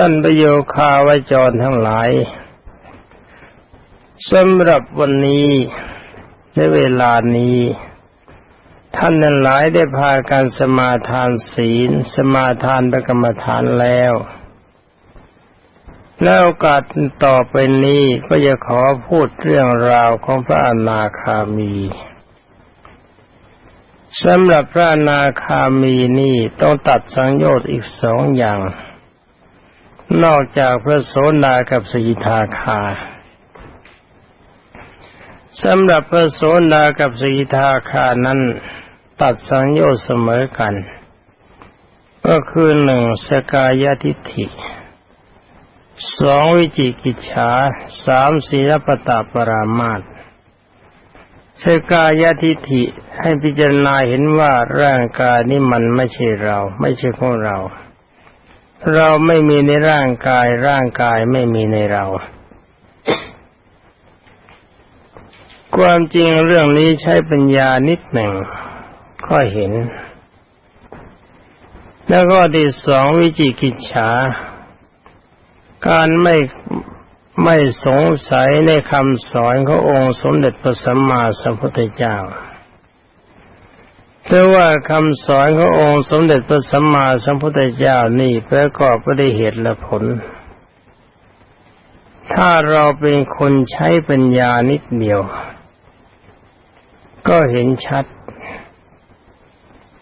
ท่านประโยคาวจรทั้งหลายสำหรับวันนี้ในเวลานี้ ท่านนั้นหลายได้พากันสมาทานศีล สมาทานประกรรมฐานแล้วแล้วโอกาสต่อไปนี้ก็จะขอพูดเรื่องราวของพระอนาคามีสำหรับพระอนาคามีนี่ต้องตัดสังโยชน์อีกสองอย่าง นอกจากพระโสดากับสกิทาคาสำหรับพระโสดากับสกิทาคานั้นตัดสังโยชน์เสมอกัน ก็คือหนึ่งสกายทิฏฐิสองวิจิกิจฉาสามศีลปตาปรามาตสกายทิฏฐิให้พิจารณาเห็นว่าร่างกายนี้มันไม่ใช่เรา ไม่ใช่ของเรา เราไม่มีในร่างกาย ร่างกายไม่มีในเรา ความจริงเรื่องนี้ใช้ปัญญานิดหนึ่งก็เห็น แล้วก็ที่สองวิจิกิจฉา การไม่ไม่สงสัยในคำสอนขององค์สมเด็จพระสัมมาสัมพุทธเจ้า แต่ว่าคำสอนขององค์สมเด็จพระสัมมาสัมพุทธเจ้านี่ประกอบไปด้วยเหตุและผล ถ้าเราเป็นคนใช้ปัญญานิดเดียว ก็เห็นชัด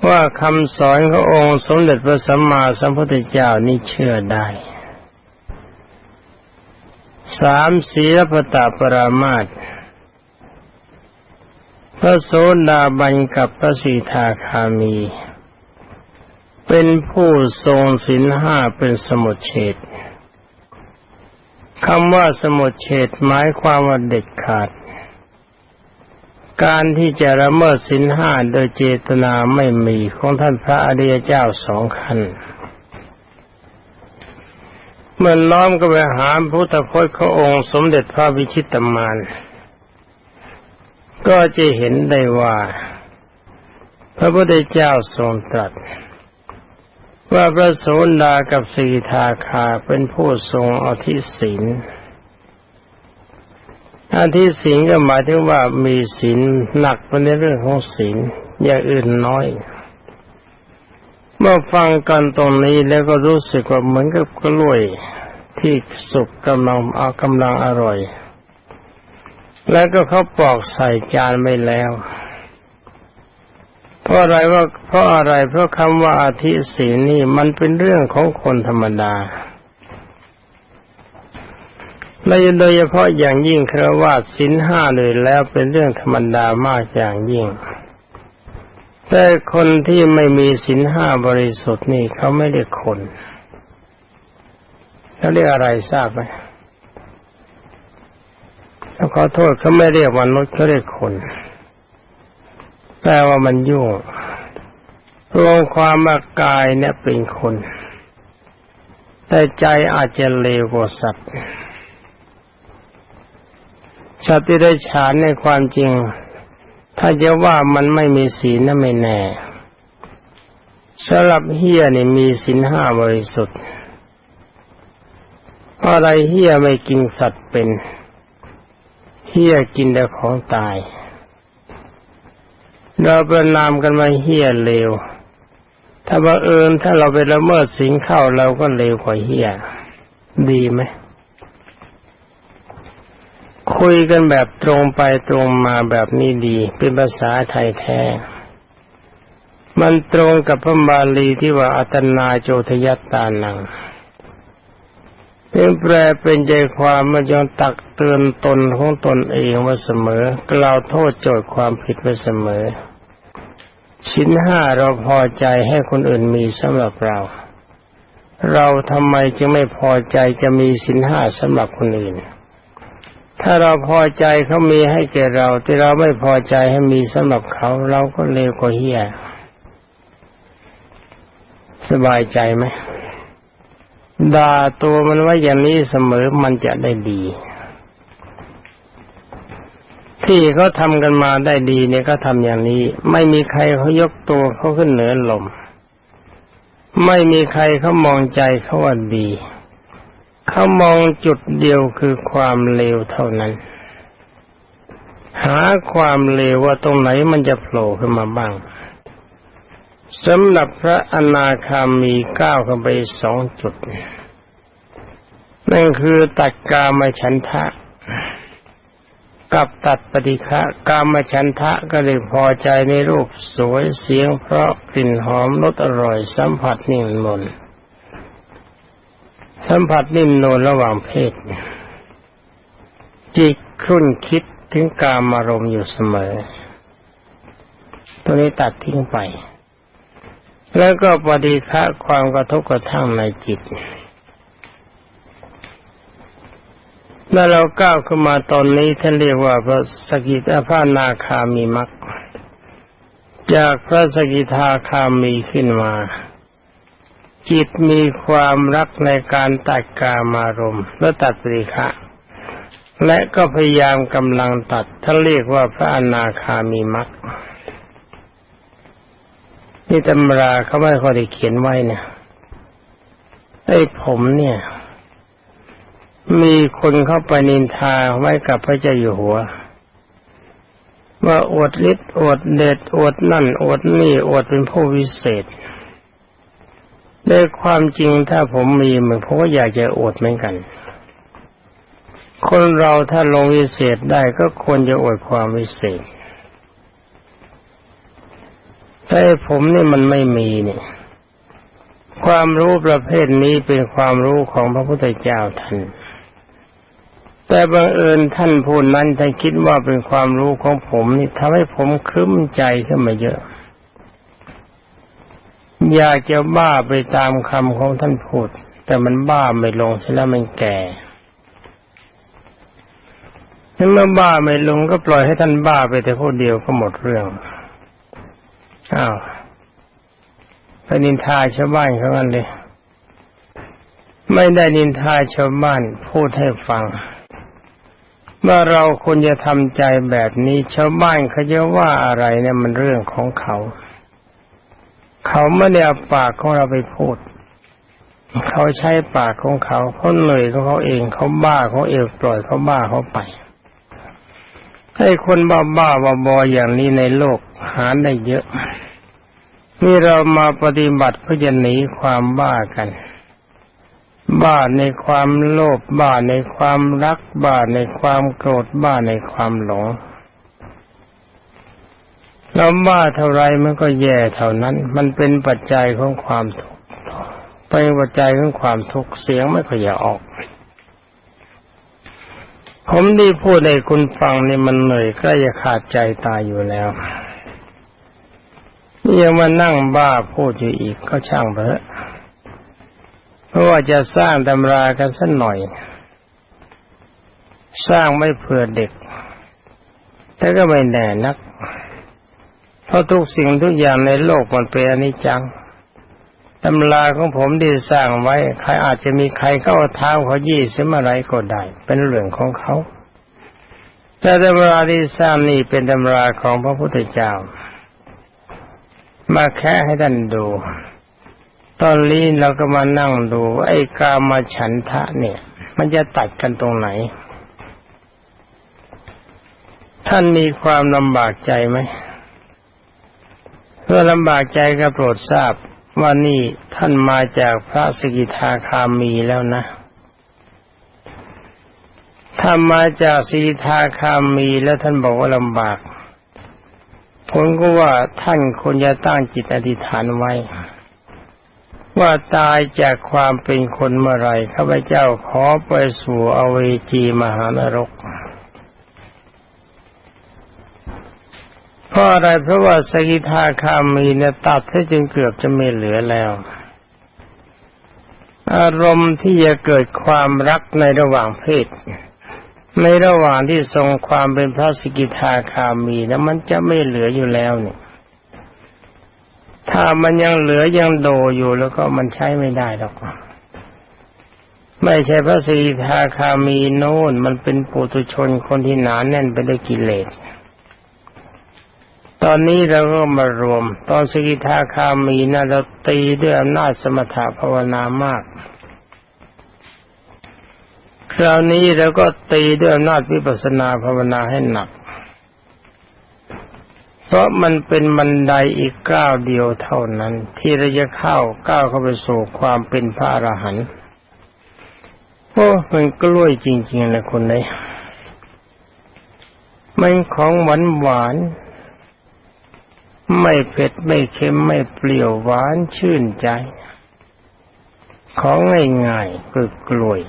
ว่าคำสอนขององค์สมเด็จพระสัมมาสัมพุทธเจ้านี่เชื่อได้สามศีลปตาปรามาตพ ระโสดาบันกับพระสีทาคามี เป็นผู้ทรงศีลห้าเป็นสมุทเฉดคำว่าสมุทเฉดหมายความว่าเด็ดขาด การที่จะละเมิดศีลห้าโดยเจตนาไม่มีของท่านพระอริยเจ้าสองขันเมื่อน้อมก็ไปหาพุทธพจน์ขององค์สมเด็จพระวิชิตมาน ก็จะเห็นได้ว่า พระพุทธเจ้าทรงตรัส ว่าพระโสดากับสีทาคาเป็นผู้ทรงอธิศีลอธิศีลก็หมายถึงว่ามีศีลหนักไปในเรื่องของศีลอย่างอื่นน้อย เมื่อฟังกันตรงนี้แล้วก็รู้สึกว่าเหมือนกับกล้วยที่สุกกำลังเอากำลังอร่อย แล้วก็เขาปอกใส่จานไปแล้ว เพราะอะไรว่าเพราะอะไรเพราะคำว่าอาทิศีนี่มันเป็นเรื่องของคนธรรมดาและโดยเฉพาะอย่างยิ่งครว่าสินห้าเลยแล้วเป็นเรื่องธรรมดามากอย่างยิ่ง แต่คนที่ไม่มีศีลห้าบริสุทธิ์นี่เขาไม่เรียกคนเขาเรียกอะไรทราบไหม ขาขอโทษเขาไม่เรียกมนุษย์เขาเรียกคนแปลว่ามันยุ่งรวมความมากายเนี่ยเป็นคน แต่ใจอาจจะเลวกว่าสัตว์สัตว์ที่ได้ฉานในความจริง ถ้าจะว่ามันไม่มีศีลนั่นไม่แน่สำหรับเฮียนี่มีศีลห้าบริสุทธิ์อะไรเฮียไม่กินสัตว์เป็น เฮียกินแต่ของตาย เราประนามกันมาเฮียเลว ถ้าบังเอิญถ้าเราไปละเมิดสิงเข้าเราก็เลวกว่าเฮียดีไหม คุยกันแบบตรงไปตรงมาแบบนี้ดี เป็นภาษาไทยแท้ มันตรงกับพระบาลีที่ว่าอัตนาโจทยัตตานัง นแปลเป็นใจความมันยังตักเตือนตนของตนเองว่าเสมอ กล่าวโทษโจทย์ความผิดไว้เสมอ ชิ้นห้าเราพอใจให้คนอื่นมีสำหรับเรา เราทำไมจึงไม่พอใจจะมีสินห้าสำหรับคนอื่น ถ้าเราพอใจเขามีให้แก่เรา แต่เราไม่พอใจให้มีสำหรับเขา เราก็เลวกว่าเฮียสบายใจไหม ด่าตัวมันไว่าอย่างนี้เสมอมันจะได้ดี ที่เขาทำกันมาได้ดีเนี่ยก็ทำอย่างนี้ ไม่มีใครเขายกตัวเขาขึ้นเหนือลม ไม่มีใครเขามองใจเขาว่าดี เขามองจุดเดียวคือความเลวเท่านั้น หาความเลวว่าตรงไหนมันจะโผล่ขึ้นมาบ้าง สำหรับพระอนาคามีก้าวเข้าไปสองจุด นั่นคือตัดกามฉันทะ กับตัดปฏิฆะกามฉันทะก็เลยพอใจในรูปสวยเสียงเพราะกลิ่นหอมรสอร่อยสัมผัสนิ่มนวลสัมผัสนิ่มนวลระหว่างเพศ จิตครุ่นคิดถึงกามอารมณ์อยู่เสมอ ตัวนี้ตัดทิ้งไป แล้วก็ปฏิฆะความกระทบกระทั่งในจิตเมื่อเราก้าวขึ้นมาตอนนี้ท่านเรียกว่าพระสกิทาพระนาคามีมักจากพระสกิทาคามีขึ้นมา จิตมีความรักในการตัดกามารมณ์และตัดปริฆะและก็พยายามกำลังตัดท่านเรียกว่าพระอนาคามีมัก นี่ตำราเขาไม่ค่อยได้เขียนไว้นะไอ้ผมเนี่ย มีคนเข้าไปนินทาไว้กับพระเจ้าอยู่หัว ว่าอวดฤทธิ์อวดเดชอวดนั่นอวดนี่อวดเป็นผู้วิเศษในความจริงถ้าผมมีเหมือนผมก็อยากจะอวดเหมือนกัน คนเราถ้าลงวิเศษได้ก็ควรจะอวดความวิเศษ แต่ผมนี่มันไม่มีเนี่ย ความรู้ประเภทนี้เป็นความรู้ของพระพุทธเจ้าท่านแต่บังเอิญท่านผู้นั้นท่านคิดว่าเป็นความรู้ของผมนี่ทำให้ผมครึ้มใจขึ้นมาเยอะ อยากจะบ้าไปตามคำของท่านพูด แต่มันบ้าไม่ลงใช่แล้วมันแก่เมื่อบ้าไม่ลงก็ปล่อยให้ท่านบ้าไปแต่ผู้เดียวก็หมดเรื่อง อ้าวไปนินทาชาวบ้านเขากันเลย ไม่ได้นินทาชาวบ้านพูดให้ฟัง ว่าเราควรจะทำใจแบบนี้ชาวบ้านเขาจะว่าอะไรเนี่ยมันเรื่องของเขา เขาไม่ได้เอาปากของเราไปพูด เขาใช้ปากของเขาเขาเหนื่อยของเขาเองเขาบ้าเขาเองปล่อยเขาบ้าเขาไป ให้คนบ้าบ้าบอบออย่างนี้ในโลกหาได้เยอะ นี่เรามาปฏิบัติเพื่อจะหนีความบ้ากัน บ้าในความโลภบ้าในความรัก บ้าในความโกรธบ้าในความหลงเราบ้าเท่าไรมันก็แย่เท่านั้น มันเป็นปัจจัยของความทุกข์เป็นปัจจัยของความทุกข์เสียงไม่ค่อยอยากออก ผมที่พูดให้คุณฟังนี่มันเหนื่อยใกล้จะขาดใจตายอยู่แล้วนี่ยังมานั่งบ้าพูดอยู่อีกก็ช่างเถอะเพราะว่าจะสร้างตำรากันสักหน่อย สร้างไม่เผื่อเด็ก แต่ก็ไม่แน่นัก เพราะทุกสิ่งทุกอย่างในโลกมันเป็นอนิจจัง ตำราของผมที่สร้างไว้ ใครอาจจะมีใครเข้าเท้าเขายี่สิบอะไรก็ได้ เป็นเรื่องของเขาแต่ตำราที่สร้างนี่เป็นตำราของพระพุทธเจ้า มาแค่ให้ท่านดู ตอนนี้เราก็มานั่งดูไอ้กามาฉันทะเนี่ย มันจะตัดกันตรงไหน ท่านมีความลำบากใจไหมเพื่อลำบากใจก็โปรดทราบ ว่านี่ท่านมาจากพระสกิทาคามีแล้วนะ ถ้ามาจากสกิทาคามีแล้วท่านบอกว่าลำบาก ผมก็ว่าท่านควรจะตั้งจิตอธิษฐานไว้ ว่าตายจากความเป็นคนเมื่อไรข้าพเจ้าขอไปสู่อเวจีมหานรก เพ ราะอะไรเพราะว่าสกิทาคามีเนี่ยตัดซะจนเกือบจะไม่เหลือแล้ว อารมณ์ที่จะเกิดความรักในระหว่างเพศ ในระหว่างที่ทรงความเป็นพระสกิทาคามีนะมันจะไม่เหลืออยู่แล้วเนี่ย ถ้ามันยังเหลือยังโดอยู่แล้วก็มันใช้ไม่ได้หรอกไม่ใช่พระสกิทาคามีโน่นมันเป็นปุถุชนคนที่หนานแน่นไปด้วยกิเลส ตอนนี้เราก็มารวม ตอนสกิทาคามีนะเราตีด้วยอำนาจสมถะภาวนามาก คราวนี้เราก็ตีด้วยอำนาจวิปัสนาภาวนาให้หนัก เพราะมันเป็นบันไดอีกก้าวเดียวเท่านั้น ที่เราจะเข้าก้าวเข้าไปสู่ความเป็นพระอรหันต์โอ้มันกล้วยจริงๆนะคนนี้มันของหวานหวาน ไม่เผ็ดไม่เค็มไม่เปรี้ยวหวานชื่นใจ ของง่ายๆคือกล้วย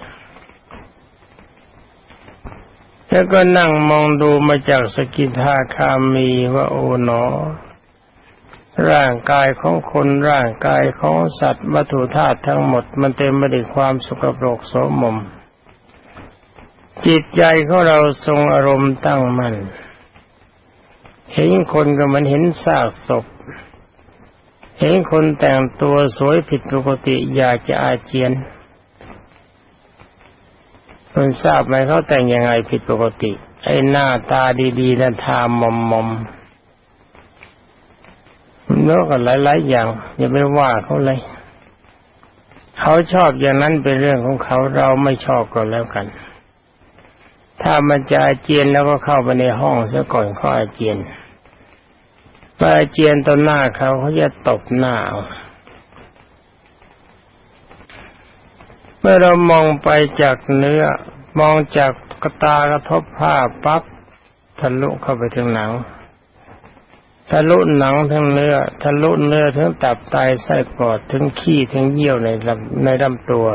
แล้วก็นั่งมองดูมาจากสกิทาคามีว่าโอ๋หนอ ร่างกายของคนร่างกายของสัตว์วัตถุธาตุทั้งหมดมันเต็มไปด้วยความสกปรกโสมม จิตใจของเราทรงอารมณ์ตั้งมั่น เห็นคนก็เหมันเห็นซากศพ เห็นคนแต่งตัวสวยผิดปกติอยากจะอาเจียนคุณทราบไหมเขาแต่งยังไงผิดปกติ ไอ้หน้าตาดีๆนั่นทามอมมอมๆแล้ก็หลายๆอย่าง อย่าไปว่าเขาเลย เขาชอบอย่างนั้นเป็นเรื่องของเขาเราไม่ชอบก็แล้วกัน ถ้ามันจะอาเจียนแล้วก็เข้าไปในห้องซะก่อนเขาอาเจียน ปอาเจียนต่อหน้าเขาเขาจะตบหน้าเมื่อเรามองไปจากเนื้อ มองจากกระตากระทบผ้าปั๊บทะลุเข้าไปถึงหนังทะลุหนังทั้งเนื้อทะลุเนื้อถึงตับไตไส้ปอดถึงขี้ถึงเยี่ยวในลำในลำตัว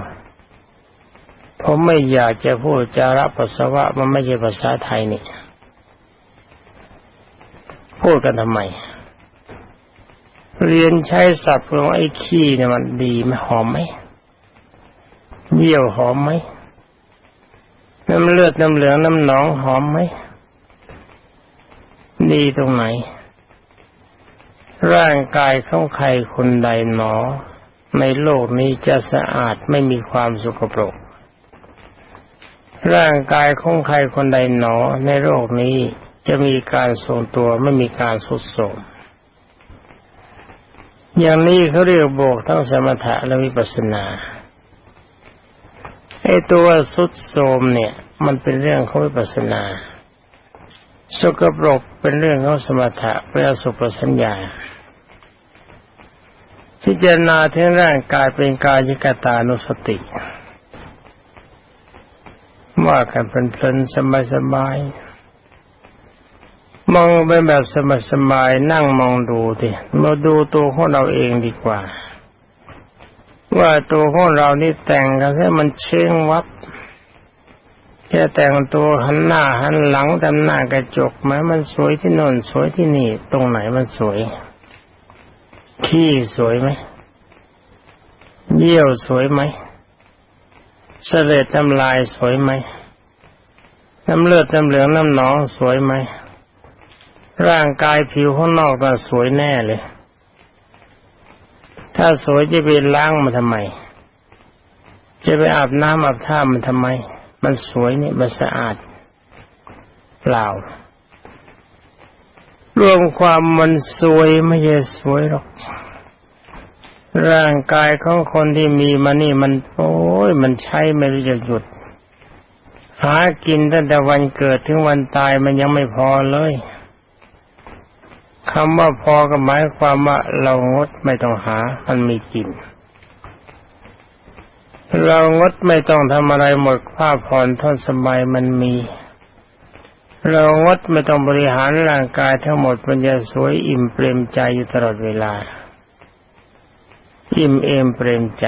ผมไม่อยากจะพูดจาระปัสสาวะมันไม่ใช่ภาษาไทยนี่พูดกันทำไม เรียนใช้ศัพท์ของไอ้ขี้เนี่ยมันดีไหมหอมไหมเยี่ยวหอมไหมน้ำเลือดน้ำเหลืองน้ำหนองหอมไหมดีตรงไหน ร่างกายของใครคนใดหนอ ในโลกนี้จะสะอาดไม่มีความสกปรก ร่างกายของใครคนใดหนอ ในโลกนี้จะมีการทรงตัวไม่มีการสุดโทรม อย่างนี้เขาเรียกโบกทั้งสมถะและวิปัสสนาไอ้ตัวสุดโทมเนี่ย มันเป็นเรื่องของวิปัสสนาสกปรกเป็นเรื่องของสมถะเป็นอสุปสัญญาพิจารณาทั้งร่างกายเป็นกายกตานุสติว่ากันเป็นเพลินๆสบาย มองไปแบบสบายๆนั่งมองดูดิมาดูตัวของเราเองดีกว่า ว่าตัวของเรานี่แต่งกันให้มันเชื่องวับแค่แต่งตัวหันหน้าหันหลังทำหน้ากระจกไหมมันสวยที่โน่นสวยที่นี่ ตรงไหนมันสวย ขี้สวยไหมเยี่ยวสวยไหมเสลดน้ำลายสวยไหมน้ำเลือดน้ำเหลืองน้ำหนองสวยไหม ร่างกายผิวข้างนอกก็สวยแน่เลย ถ้าสวยจะไปล้างมันทำไม จะไปอาบน้ำอาบท่ามันทำไม มันสวยนี่มันสะอาด เปล่า รวมความมันสวยไม่ใช่สวยหรอก ร่างกายของคนที่มีมานี่มัน โอ้ยมันใช้ไม่รู้จะหยุดหากินตั้งแต่วันเกิดถึงวันตายมันยังไม่พอเลย คำว่าพอก็หมายความว่าเรางดไม่ต้องหา มันมีกิน เรางดไม่ต้องทำอะไรหมดผ้าผ่อนท่อนสบายมันมี เรางดไม่ต้องบริหารร่างกายทั้งหมดมันจะสวยอิ่มเปรมใจอยู่ตลอดเวลา อิ่มเอมเปรมใจ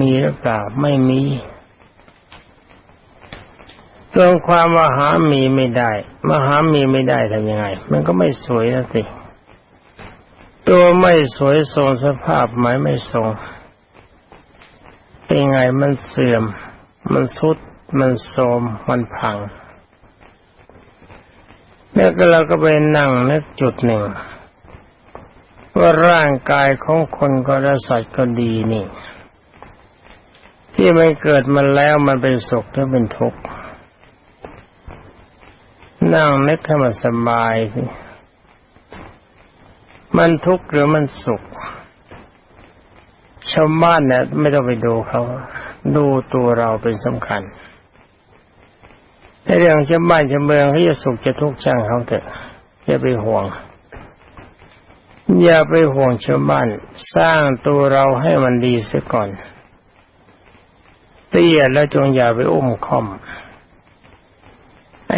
มีหรือเปล่าไม่มีเรื่องความมหามีไม่ได้ มหามีไม่ได้ทำยังไง มันก็ไม่สวยนะสิ ตัวไม่สวยทรงสภาพหมายไม่ทรง เป็นไงมันเสื่อม มันสุด มันโทมมันพังแล้วก็เราก็ไปนั่งนึกจุดหนึ่ง ว่าร่างกายของคนก็และสัตว์ก็ดีนี่ ที่มันเกิดมาแล้วมันเป็นสุขหรือเป็นทุกข์นั่งนึกให้มันสบายสิ มันทุกข์หรือมันสุข ชาวบ้านเนี่ยไม่ต้องไปดูเขาดูตัวเราเป็นสำคัญในเรื่องชาวบ้านชาวเมืองเขาจะสุขจะทุกข์ช่างเขาเถอะอย่าไปห่วง อย่าไปห่วงชาวบ้านสร้างตัวเราให้มันดีเสียก่อนเตี้ยแล้วจงอย่าไปอุ้มค่อม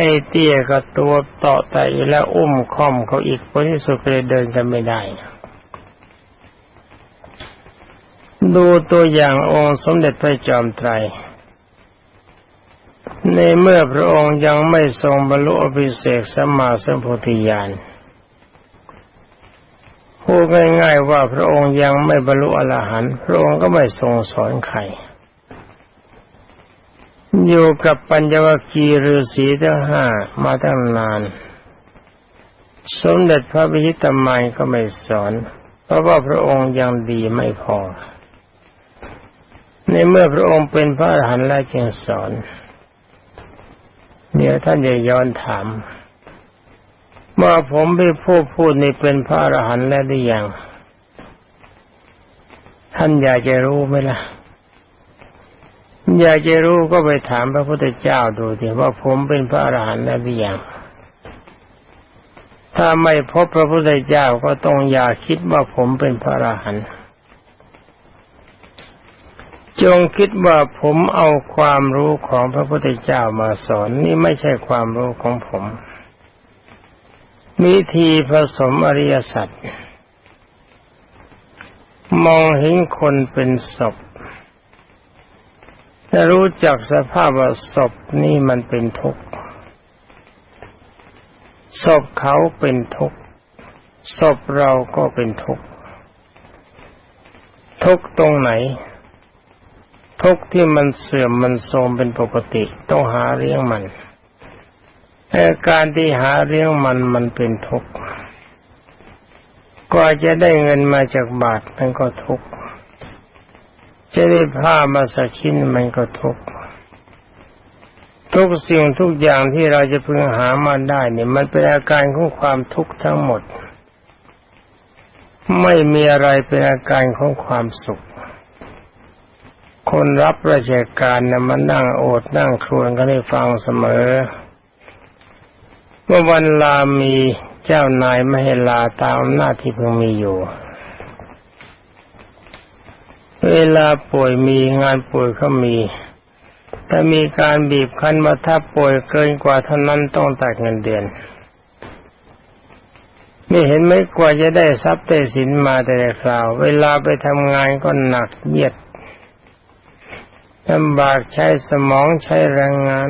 ไอ้เตี้ยก็ตัวเต่อแต่แล้วอุ้มค่อมเขาอีกผลที่สุดเลยเดินกันไม่ได้ ดูตัวอย่างองค์สมเด็จพระจอมไตร ในเมื่อพระองค์ยังไม่ทรงบรรลุอภิเศกสัมมาสัมโพธิญาณพูดง่ายๆว่าพระองค์ยังไม่บรรลุอรหันต์พระองค์ก็ไม่ทรงสอนใคร อยู่กับปัญญวคีฤาษีทั้งห้ามาตั้งนาน สมเด็จพระพิชิตมายก็ไม่สอน เพราะว่าพระองค์ยังดีไม่พอ ในเมื่อพระองค์เป็นพระอรหันต์แล้วจึงสอนเดี๋ยวท่านจะย้อนถามว่าผมไปพูดพูดนี่เป็นพระอรหันต์แล้วหรือยัง ท่านอยากจะรู้ไหมล่ะ อยากจะรู้ก็ไปถามพระพุทธเจ้าดูเดิว่าผมเป็นพระอรหันต์แล้วหรือยังถ้าไม่พบพระพุทธเจ้าก็ต้องอย่าคิดว่าผมเป็นพระอรหันต์จงคิดว่าผมเอาความรู้ของพระพุทธเจ้ามาสอนนี่ไม่ใช่ความรู้ของผมวิธีผสมอริยสัจมองเห็นคนเป็นศพ จะรู้จักสภาพว่าศพนี่มันเป็นทุกข์ศพเขาเป็นทุกข์ศพเราก็เป็นทุกข์ทุกข์ตรงไหน ทุกข์ที่มันเสื่อมมันโทรมเป็นปกติต้องหาเลี้ยงมันแต่การที่หาเลี้ยงมันมันเป็นทุกข์กว่าจะได้เงินมาจากบาทมันก็ทุกข์ จะได้ผ้ามาสักชิ้นมันก็ทุกทุกสิ่งทุกอย่างที่เราจะพึงหามาได้เนี่ย มันเป็นอาการของความทุกข์ทั้งหมด ไม่มีอะไรเป็นอาการของความสุข คนรับราชการนะมันนั่งโอดนั่งครวญกันให้ฟังเสมอว่าวันลามีเจ้านายไม่ให้ลาตามหน้าที่เพิ่งมีอยู่ เวลาป่วยมีงานป่วยเขามีแต่มีการบีบคั้นมาถ้าป่วยเกินกว่าเท่านั้นต้องตัดเงินเดือน นี่เห็นไหมกว่าจะได้ทรัพย์ได้สินมาแต่คราว เวลาไปทำงานก็หนักเยียดลำบากใช้สมองใช้แรงงาน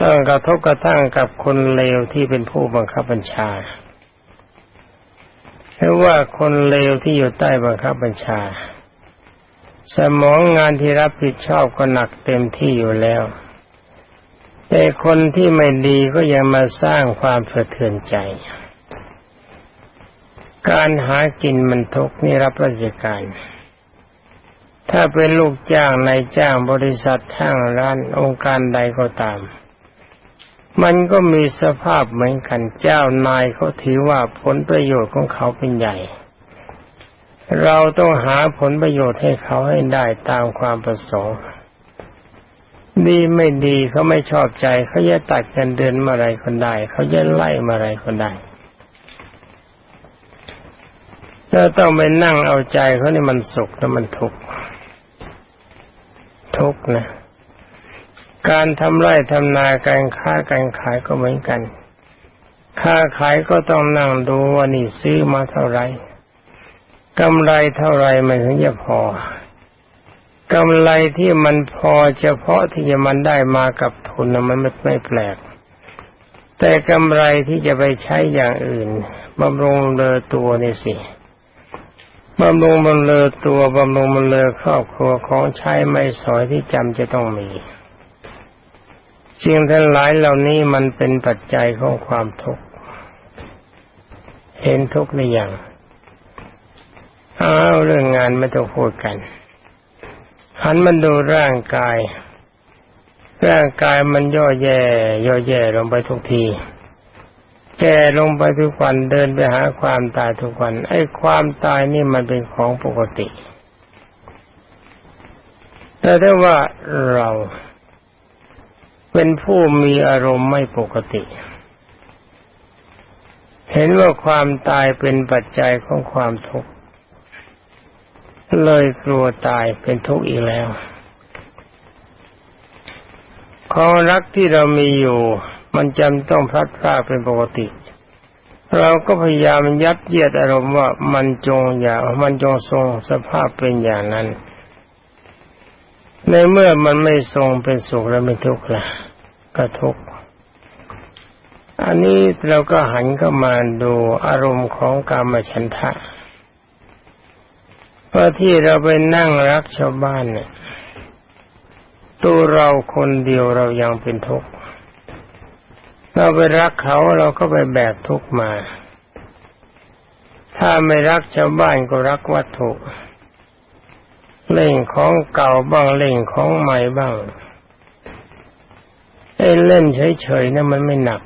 ต้องกระทบกระทั่งกับคนเลวที่เป็นผู้บังคับบัญชาหรือว่าคนเลวที่อยู่ใต้บังคับบัญชา สมองงานที่รับผิดชอบก็หนักเต็มที่อยู่แล้ว แต่คนที่ไม่ดีก็ยังมาสร้างความสะเทือนใจ การหากินมันทุกนี่รับราชการ ถ้าเป็นลูกจ้างนายจ้างบริษัทห้างร้านองค์การใดก็ตาม มันก็มีสภาพเหมือนกันเจ้านายเขาถือว่าผลประโยชน์ของเขาเป็นใหญ่ เราต้องหาผลประโยชน์ให้เขาให้ได้ตามความประสงค์ดีไม่ดีเขาไม่ชอบใจเขาจะตัดเงินเดือนมื่อไรคนได้เขาจะไล่มื่อไรคนได้ถ้าต้องไปนั่งเอาใจเขานี่มันสุขแล้วมันทุกข์ทุกข์นะ การทำไร่ทำนาการค้าการขายก็เหมือนกัน ค้าขายก็ต้องนั่งดูว่านี่ซื้อมาเท่าไหร่ กำไรเท่าไรมันถึงจะพอกำไรที่มันพอเฉพาะที่จะมันได้มากับทุนมันไม่ไม่แปลก แต่กำไรที่จะไปใช้อย่างอื่นบำรุงเลอตัวนี่สิบำรุงบำเลอตัวบำรุงบำเลอครอบครัวของใช้ไม่สอยที่จำจะต้องมีสิ่งทั้งหลายเหล่านี้มันเป็นปัจจัยของความทุกข์เห็นทุกข์หรือยัง เอาเรื่องงานไม่ต้องพูดกันหันมันดูร่างกาย ร่างกายมันย่อแย่ย่อแย่ลงไปทุกทีแก่ลงไปทุกวันเดินไปหาความตายทุกวัน ไอ้ความตายนี่มันเป็นของปกติ แต่ถ้าว่าเราเป็นผู้มีอารมณ์ไม่ปกติ เห็นว่าความตายเป็นปัจจัยของความทุกข์ เลยกลัวตายเป็นทุกข์อีกแล้วความรักที่เรามีอยู่ มันจำต้องพลัดพรากเป็นปกติ เราก็พยายามยัดเยียดอารมณ์ว่ามันจงอย่ามันจงทรงสภาพเป็นอย่างนั้น ในเมื่อมันไม่ทรงเป็นสุขแล้วไม่ทุกข์ละก็ทุกข์อันนี้เราก็หันเข้ามาดูอารมณ์ของกามฉันทะ ว่าที่เราไปนั่งรักชาวบ้านเนี่ยตัวเราคนเดียวเรายังเป็นทุกข์เราไปรักเขาเราก็ไปแบกทุกข์มา ถ้าไม่รักชาวบ้านก็รักวัตถุ เล่งของเก่าบ้างเล่งของใหม่บ้างไอ้เล่นเฉยๆนะมันไม่หนัก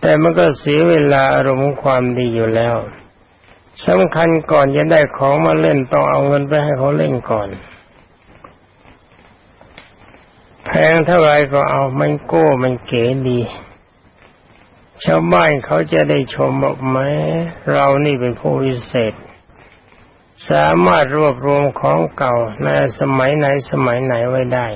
แต่มันก็เสียเวลาอารมณ์ความดีอยู่แล้ว สำคัญก่อนจะได้ของมาเล่นต้องเอาเงินไปให้เขาเล่นก่อน แพงเท่าไรก็เอามันโก้มันเก๋ดี ชาวบ้านเขาจะได้ชมบอกแม้เรานี่เป็นผู้วิเศษ สามารถรวบรวมของเก่าในสมัยไหนสมัยไหนไว้ได้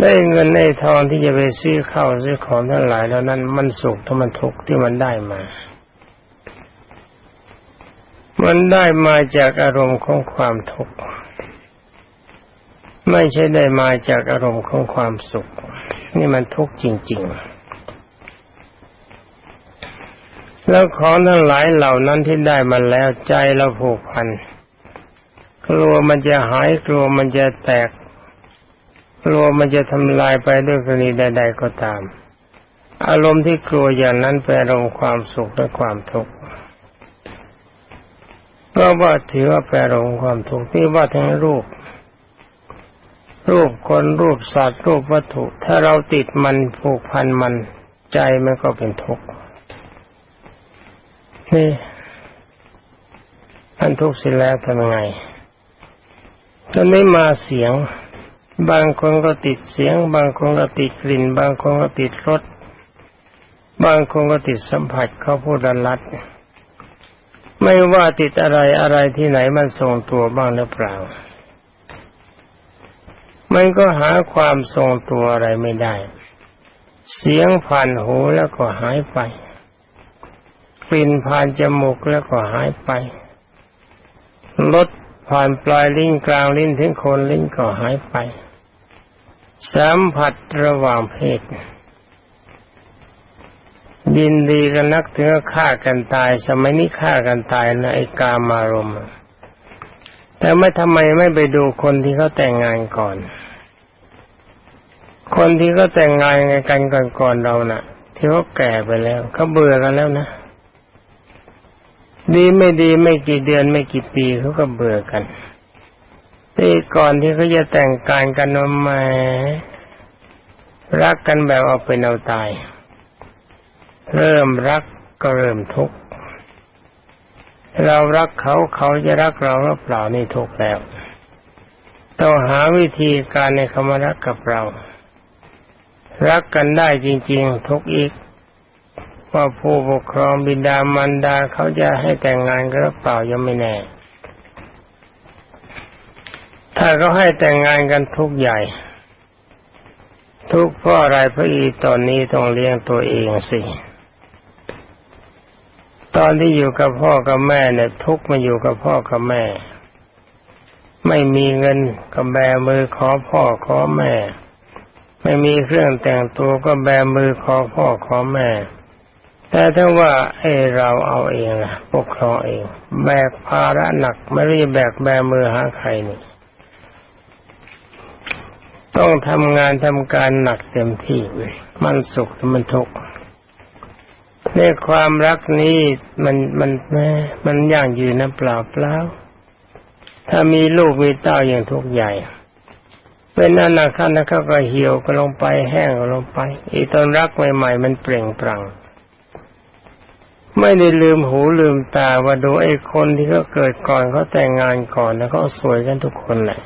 ได้เงินในทองที่จะไปซื้อข้าวซื้อของทั้งหลายแล้วนั้นมันสุขถ้ามันทุกข์ที่มันได้มา มันได้มาจากอารมณ์ของความทุกข์ไม่ใช่ได้มาจากอารมณ์ของความสุข นี่มันทุกข์จริง ๆแล้วของทั้งหลายเหล่านั้นที่ได้มาแล้วใจเราผูกพัน กลัวมันจะหายกลัวมันจะแตก กลัวมันจะทำลายไปด้วยกรณีใด ๆก็ตาม อารมณ์ที่กลัวอย่างนั้นเป็นอารมณ์ความสุขและความทุกข์ ก็ว่าถือว่าแปลอารมณ์ความทุกข์ที่ว่าทั้งรูป รูปคนรูปสัตว์รูปวัตถุ ถ้าเราติดมันผูกพันมันใจมันก็เป็นทุกข์นี่อันทุกข์เสร็จแล้วทำยังไงถ้าไม่มาเสียง บางคนก็ติดเสียง บางคนก็ติดกลิ่น บางคนก็ติดรสบางคนก็ติดสัมผัสเขาพูดรัด ไม่ว่าติดอะไรอะไรที่ไหนมันทรงตัวบ้างหรือเปล่า มันก็หาความทรงตัวอะไรไม่ได้ เสียงผ่านหูแล้วก็หายไป กลิ่นผ่านจมูกแล้วก็หายไป รสผ่านปลายลิ้นกลางลิ้นถึงโคนลิ้นก็หายไป สัมผัสระหว่างเพศ ยินดีกันนักถึงฆ่ากันตาย สมัยนี้ฆ่ากันตายนะไอ้กามารมณ์แต่ไม่ทำไมไม่ไปดูคนที่เขาแต่งงานก่อน คนที่เขาแต่งงานกันก่อนๆเรานะ่ะ ที่เขาแก่ไปแล้วเขาเบื่อกันแล้วนะดีไม่ดีไม่กี่เดือนไม่กี่ปีเขาก็เบื่อกันที่ก่อนที่เขาจะแต่งการกันมารักกันแบบเอาเป็นเอาตาย เริ่มรักก็เริ่มทุกข์เรารักเขาเขาจะรักเราหรือเปล่านี่ทุกข์แล้ว ต้องหาวิธีการในคำรักกับเรา รักกันได้จริง ๆ ทุกอีกว่าผู้ปกครองบิดามารดาเขาจะให้แต่งงานกันหรือเปล่ายังไม่แน่ ถ้าเขาให้แต่งงานกันทุกใหญ่ ทุกเพราะอะไรพระอีตอนนี้ต้องเลี้ยงตัวเองสิ ตอนที่อยู่กับพ่อกับแม่เนี่ยทุกมาอยู่กับพ่อกับแม่ ไม่มีเงินก็แบมือขอพ่อขอแม่ ไม่มีเครื่องแต่งตัวก็แบมือขอพ่อขอแม่ แต่ถ้าว่าไอ้เราเอาเองล่ะปกครองเอง แบกภาระหนักไม่รีบแบกแบมือหาใครนี่ต้องทำงานทำการหนักเต็มที่มันสุขมันทุกข์ ในความรักนี้มันมันแม่มันย่างยืนนะเปล่าเปล่าถ้ามีลูกมีเต้าอย่างทุกใหญ่ เป็นอนาคตนะเขาก็เหี่ยวก็ลงไปแห้งก็ลงไป อีตอนรักใหม่ๆมันเปล่งปลั่งไม่ได้ลืมหูลืมตาว่าดูไอ้คนที่เขาเกิดก่อนเขาแต่งงานก่อนแล้วเขาสวยกันทุกคนแหละ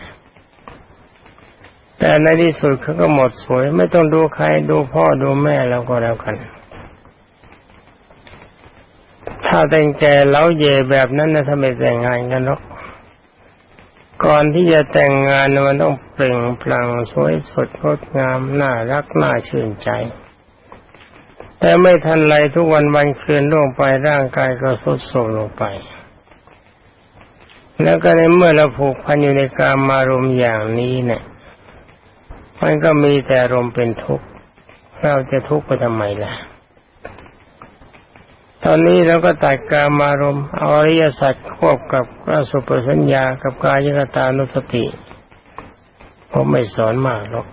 แต่ในที่สุดเขาก็หมดสวย ไม่ต้องดูใครดูพ่อดูแม่แล้วก็แล้วกัน ถ้าแต่งแก่เล้าเย่แบบนั้นนะถ้าไมแต่งงานกันหรอกก่อนที่จะแต่งงานมันต้องเปล่งปลั่งสวยสดงดงามน่ารักน่าชื่นใจ แต่ไม่ทันไรทุกวันวันคืนล่วงไปร่างกายก็ทรุดโทรมลงไป แล้วก็ในเมื่อเราผูกพันอยู่ในกามมารมอย่างนี้เนี่ยมันก็มีแต่รมเป็นทุกข์เราจะทุกข์ไปทำไมล่ะ ตอนนี้เราก็ตัดกามารมณ์อริยสัจควบกับอสุปสัญญากับกายกตานุสติผมไม่สอนมากหรอก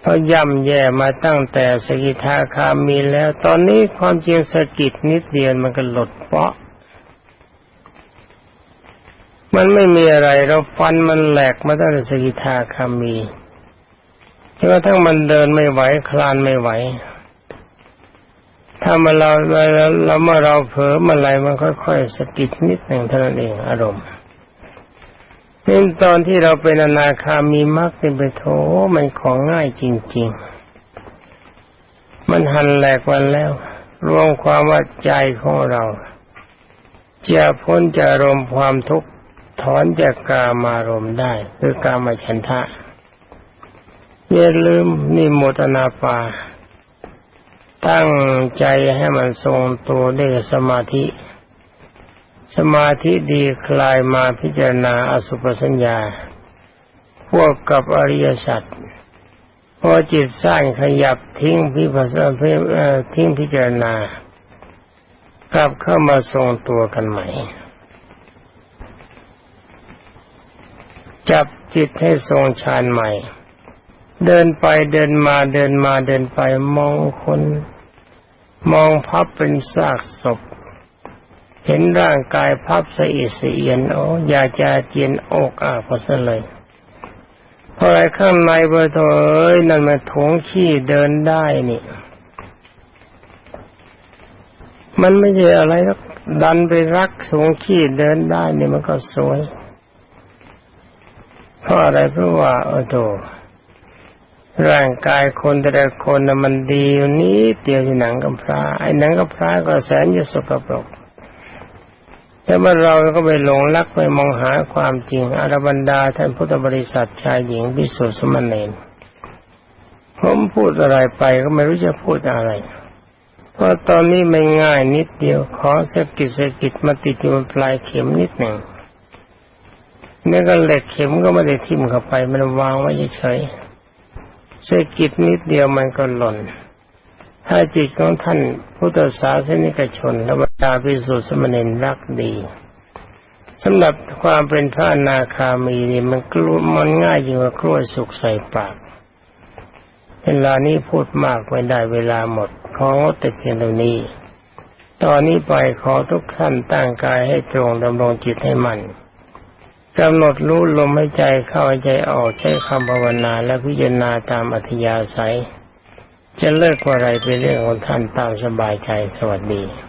เพราะย่ำแย่มาตั้งแต่สกิทาคามีแล้ว ตอนนี้ความจริงสกิดนิดเดียวมันก็หลดเปาะ มันไม่มีอะไรเราฟันมันแหลกมาตั้งแต่สกิทาคามีจนกระทั่งมันเดินไม่ไหวคลานไม่ไหว ถ้ามาเราเราเราเมื่อเราเผลอเมื่อไรมันค่อยๆสะกิดนิดหนึ่งเท่านั้นเองอารมณ์นี่ตอนที่เราเป็นอนาคามีมรรคเป็นไปโถมันของง่ายจริง ๆ มันหันแหลกวันแล้ว รวมความว่าใจของเราจะพ้นจากอารมณ์ความทุกข์ถอนจากกามารมณ์ได้ คือกามฉันทะอย่าลืมนี่โมตนาปา ตั้งใจให้มันทรงตัวด้วยสมาธิ สมาธิดีคลายมาพิจารณาอสุปสัญญา พวกกับอริยสัจพอจิตสร้างขยับทิ้งพิปัสสนาทิ้งพิจารณา กลับเข้ามาทรงตัวกันใหม่ จับจิตให้ทรงฌานใหม่ เดินไปเดินมาเดินมาเดินไปมองคน มองพับเป็นซากศพ เห็นร่างกายพับสะอิดสะเอียนโอ้อยากจะเจียนอกอาพอซะเลยเพราะอะไรข้างในเบอร์โถเอ้ยนั่นมันถงขี้เดินได้นี่ มันไม่ใช่อะไรหรอกดันไปรักสงขี้เดินได้นี่มันก็สวยเพราะอะไรเพราะว่าโอ้โถ ร่างกายคนแต่ละคนน่ะมันดีอยู่นี้เดียวที่หนังกำพร้าไอ้หนังกำพร้าก็แสนจะสกปรกแต่เมื่อเราก็ไปหลงรักไปมองหาความจริงอารบรรดาท่านพุทธบริษัทชายหญิงพิสุทธิสมณเณรผมพูดอะไรไปก็ไม่รู้จะพูดอะไร เพราะตอนนี้ไม่ง่ายนิดเดียวขอสกิดสกิดมาติดอยู่บนปลายเข็มนิดหนึ่งนี่ก็เหล็กเข็มก็ไม่ได้ทิ่มเข้าไป มันวางไว้เฉยๆ สะกิดนิดเดียวมันก็หล่น ถ้าจิตของท่านพุทธศาสนิกชนและบรรดาพิสุทธิสมณเณรรักดีสำหรับความเป็นพระอนาคามีนี่มันกลัวมันง่ายยิ่งกว่ากล้วยสุกใส่ปาก เวลานี้พูดมากไม่ได้เวลาหมดของดแต่เพียงเท่านี้ ตอนนี้ไปขอทุกท่านตั้งกายให้ตรงดำรงจิตให้มัน กำหนดรู้ลมหายใจเข้าใจออกใช้คำภาวนาและพิจารณาตามอัธยาศัย จะเลิกว่าอะไรเป็นเรื่องของท่านตามสบายใจสวัสดี